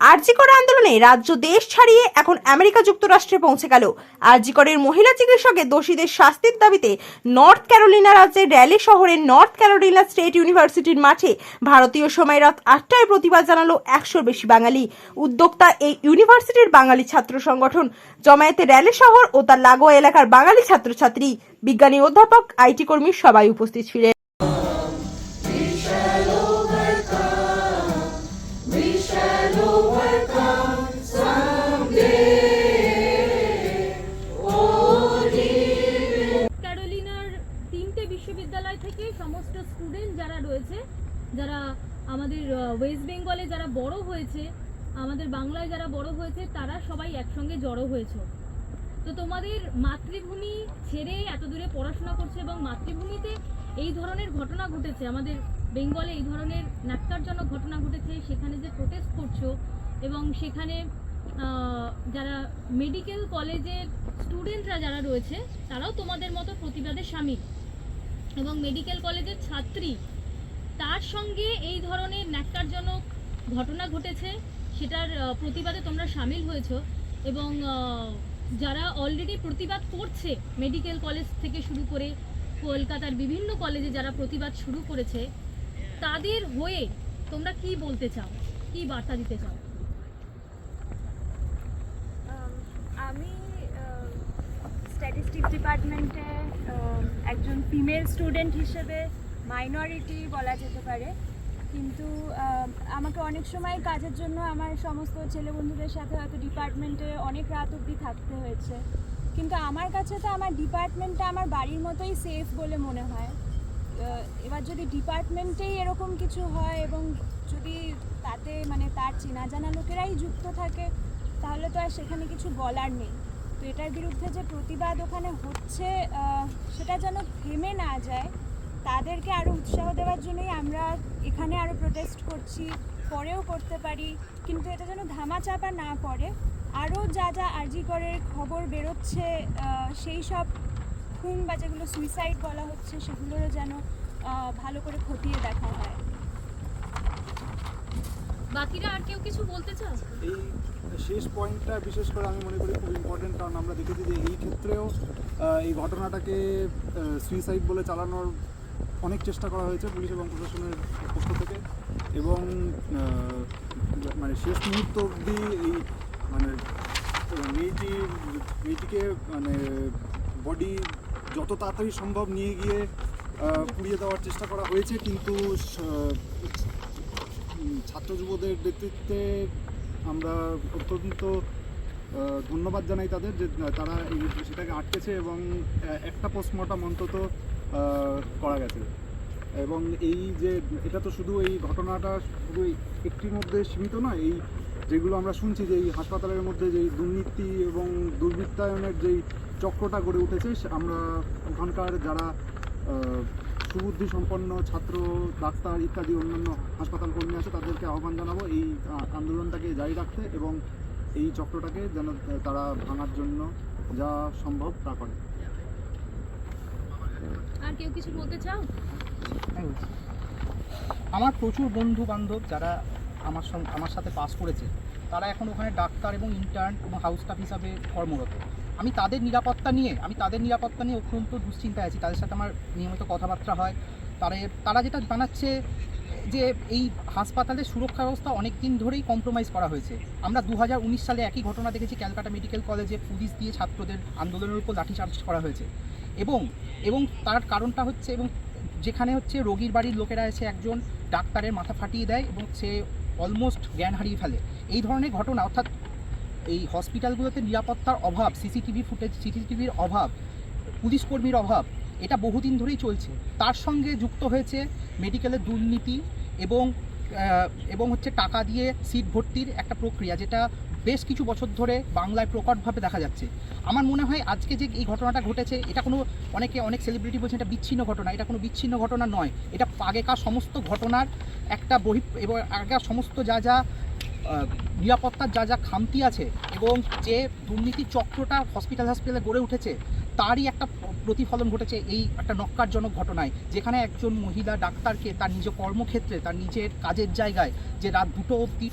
আরজিকর আন্দোলনে রাজ্য দেশ ছাড়িয়ে এখন আমেরিকা যুক্তরাষ্ট্রে পৌঁছে গেল। আরজিকরের মহিলা চিকিৎসকের দোষীদের শাস্তির দাবিতে নর্থ ক্যারোলিনা রাজ্যের র্যালি শহরের নর্থ ক্যারোলিনা স্টেট ইউনিভার্সিটির মাঠে ভারতীয় সময় রাত আটটায় প্রতিবাদ জানালো একশোর বেশি বাঙালি। উদ্যোক্তা এই ইউনিভার্সিটির বাঙালি ছাত্র সংগঠন। জমায়েতে র্যালি শহর ও তার লাগোয়া এলাকার বাঙালি ছাত্রছাত্রী। বিজ্ঞানী অধ্যাপক আইটি কর্মী সবাই উপস্থিত ছিলেন। স্টুডেন্ট যারা রয়েছে, যারা আমাদের ওয়েস্ট বেঙ্গলে যারা বড় হয়েছে, আমাদের বাংলায় যারা বড় হয়েছে, তারা সবাই একসঙ্গে জড়ো হয়েছে। তো তোমাদের মাতৃভূমি ছেড়ে এত দূরে পড়াশোনা করছে এবং মাতৃভূমিতে এই ধরনের ঘটনা ঘটেছে, আমাদের বেঙ্গলে এই ধরনের ন্যাক্কারজনক ঘটনা ঘটেছে, সেখানে যে প্রোটেস্ট করছ এবং সেখানে যারা মেডিকেল কলেজের স্টুডেন্টরা যারা রয়েছে, তারাও তোমাদের মতো প্রতিবাদে সামিল। এবং মেডিকেল কলেজের ছাত্রী, তার সঙ্গে এই ধরনের ন্যাক্কারজনক ঘটনা ঘটেছে। সেটার প্রতিবাদে তোমরা সামিল হয়েছো এবং যারা অলরেডি প্রতিবাদ করছে মেডিকেল কলেজ থেকে শুরু করে কলকাতার বিভিন্ন কলেজে যারা প্রতিবাদ শুরু করেছে, তাদের হয়ে তোমরা কি বলতে চাও? কি বার্তা দিতে চাও? আমি স্ট্যাটিস্টিক্স ডিপার্টমেন্টে একজন ফিমেল স্টুডেন্ট হিসেবে মাইনরিটি বলা যেতে পারে। কিন্তু আমাকে অনেক সময় কাজের জন্য আমার সমস্ত ছেলে বন্ধুদের সাথে হয়তো ডিপার্টমেন্টে অনেক রাত অবধি থাকতে হয়েছে। কিন্তু আমার কাছে তো আমার ডিপার্টমেন্টটা আমার বাড়ির মতোই সেফ বলে মনে হয়। এবার যদি ডিপার্টমেন্টেই এরকম কিছু হয় এবং যদি তাতে মানে তার চেনা জানা লোকেরাই যুক্ত থাকে, তাহলে তো আর সেখানে কিছু বলার নেই। তো এটার বিরুদ্ধে যে প্রতিবাদ ওখানে হচ্ছে আহ, সেটা যেন থেমে না যায় তাদেরকে আরও উৎসাহ দেওয়ার জন্যই আমরা এখানে আরও প্রোটেস্ট করছি পরেও করতে পারি কিন্তু এটা যেন ধামাচাপা না পড়ে। আরও যা যা আরজি করে খবর বেরোচ্ছে সেই সব খুন বা যেগুলো সুইসাইড বলা হচ্ছে সেগুলোরও যেন আহ, ভালো করে খতিয়ে দেখা হয়। বাকিরা আর কেউ কিছু বলতে চাও শেষ পয়েন্টটা বিশেষ করে আমি মনে করি খুব ইম্পর্টেন্ট কারণ আমরা দেখেছি যে এই ক্ষেত্রেও এই ঘটনাটাকে সুইসাইড বলে চালানোর অনেক চেষ্টা করা হয়েছে পুলিশ এবং প্রশাসনের পক্ষ থেকে। এবং মানে শেষ মুহূর্ত অবধি এই মানে মেয়েটি, মেয়েটিকে মানে বডি যত তাড়াতাড়ি সম্ভব নিয়ে গিয়ে পুড়িয়ে দেওয়ার চেষ্টা করা হয়েছে। কিন্তু ছাত্র যুবদের নেতৃত্বে আমরা অত্যন্ত ধন্যবাদ জানাই তাদের যে তারা এই সেটাকে আটকেছে এবং একটা পোস্টমর্টম অন্তত করা গেছে। এবং এই যে, এটা তো শুধু এই ঘটনাটা শুধু একটির মধ্যে সীমিত নয়, এই যেগুলো আমরা শুনছি যে এই হাসপাতালের মধ্যে যেই দুর্নীতি এবং দুর্বৃত্তায়নের যেই চক্রটা গড়ে উঠেছে আমরা ওখানকার যারা সুবুদ্ধি সম্পন্ন ছাত্র ডাক্তার ইত্যাদি অন্যান্য হাসপাতাল কর্মী আছে তাদেরকে আহ্বান জানাব এই আন্দোলনটাকে জারি রাখতে এবং এই চক্রটাকে যেন তারা ভাঙার জন্য যা সম্ভব তা করে আর কেউ কিছু বলতে চাও হ্যাঁ। আমার প্রচুর বন্ধু বান্ধব যারা আমার সঙ্গে আমার সাথে পাস করেছে তারা এখন ওখানে ডাক্তার এবং ইন্টার্ন এবং হাউস স্টাফ হিসাবে কর্মরত আমি তাদের নিরাপত্তা নিয়ে, আমি তাদের নিরাপত্তা নিয়ে অত্যন্ত দুশ্চিন্তায় আছি। তাদের সাথে আমার নিয়মিত কথাবার্তা হয়। তারা তারা যেটা জানাচ্ছে যে এই হাসপাতালের সুরক্ষা ব্যবস্থা অনেক দিন ধরেই কম্প্রোমাইজ করা হয়েছে। আমরা দু হাজার উনিশ সালে একই ঘটনা দেখেছি, ক্যালকাটা মেডিকেল কলেজে পুলিশ দিয়ে ছাত্রদের আন্দোলনের উপর লাঠিচার্জ করা হয়েছে। এবং এবং তার কারণটা হচ্ছে, এবং যেখানে হচ্ছে রোগীর বাড়ির লোকেরা এসে একজন ডাক্তারের মাথা ফাটিয়ে দেয় এবং সে অলমোস্ট জ্ঞান হারিয়ে ফেলে। এই ধরনের ঘটনা, অর্থাৎ এই হসপিটালগুলোতে নিরাপত্তার অভাব, সিসিটিভি ফুটেজ, সিসিটিভির অভাব, পুলিশ কর্মীর অভাব, এটা বহুদিন ধরেই চলছে। তার সঙ্গে যুক্ত হয়েছে মেডিকেলের দুর্নীতি এবং এবং হচ্ছে টাকা দিয়ে সিট ভর্তির একটা প্রক্রিয়া, যেটা বেশ কিছু বছর ধরে বাংলায় প্রকটভাবে দেখা যাচ্ছে। আমার মনে হয় আজকে যে এই ঘটনাটা ঘটেছে, এটা কোনো অনেকে, অনেক সেলিব্রিটি বলছেন এটা বিচ্ছিন্ন ঘটনা। এটা কোনো বিচ্ছিন্ন ঘটনা নয়। এটা আগেকার সমস্ত ঘটনার একটা বহি, এবং আগেকার সমস্ত যা যা নিরাপত্তার যা যা খামতি আছে এবং যে দুর্নীতি চক্রটা হসপিটাল হসপিটালে গড়ে উঠেছে, তারই একটা প্রতিফলন ঘটেছে এই একটা নক্কারজনক ঘটনায়, যেখানে একজন মহিলা ডাক্তারকে তার নিজ কর্মক্ষেত্রে, তার নিজের কাজের জায়গায় যে রাত দুটো অবধি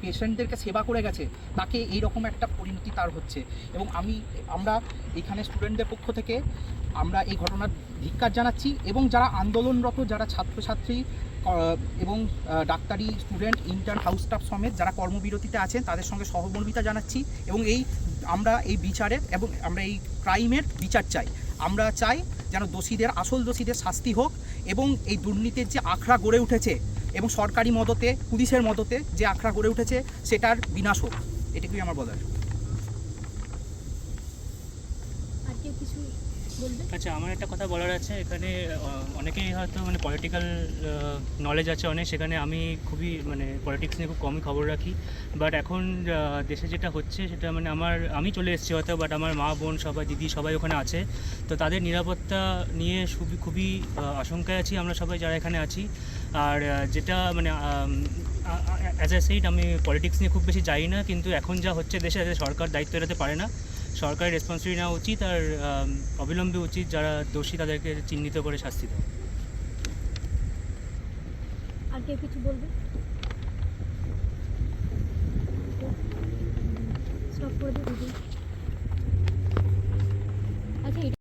পেশেন্টদেরকে সেবা করে গেছে, তাকে এই রকম একটা পরিণতি তার হচ্ছে। এবং আমি, আমরা এখানে স্টুডেন্টদের পক্ষ থেকে আমরা এই ঘটনার ধিক্কার জানাচ্ছি এবং যারা আন্দোলনরত, যারা ছাত্রছাত্রী এবং ডাক্তারি স্টুডেন্ট ইন্টার্ন হাউস স্টাফ সমেত যারা কর্মবিরতিতে আছেন, তাদের সঙ্গে সহমর্মিতা জানাচ্ছি এবং এই, আমরা এই বিচারের এবং আমরা এই ক্রাইমের বিচার চাই। আমরা চাই যেন দোষীদের, আসল দোষীদের শাস্তি হোক এবং এই দুর্নীতির যে আখড়া গড়ে উঠেছে এবং সরকারি মদতে, পুলিশের মদতে যে আখড়া গড়ে উঠেছে সেটার বিনাশ হোক। এটুকুই আমার বলার। আর কিছু আচ্ছা আমার একটা কথা বলার আছে। এখানে অনেকেই হয়তো মানে পলিটিক্যাল নলেজ আছে অনেক। সেখানে আমি খুবই মানে পলিটিক্স নিয়ে খুব কমই খবর রাখি। বাট এখন দেশে যেটা হচ্ছে, সেটা মানে আমার, আমি চলে এসেছি হয়তো বাট আমার মা, বোন সবাই, দিদি সবাই ওখানে আছে। তো তাদের নিরাপত্তা নিয়ে খুবই খুবই আশঙ্কায় আছি আমরা সবাই যারা এখানে আছি। আর যেটা মানে অ্যাজ এ সেইড আমি পলিটিক্স নিয়ে খুব বেশি যাই না। কিন্তু এখন যা হচ্ছে দেশে সরকার দায়িত্ব এড়াতে পারে না। সরকারের রেসপন্সিবিলি নেওয়া উচিত আর অবিলম্বে উচিত যারা দোষী তাদেরকে চিহ্নিত করে শাস্তি দেওয়া। আর কেউ কিছু বলবে? করে দিদি আচ্ছা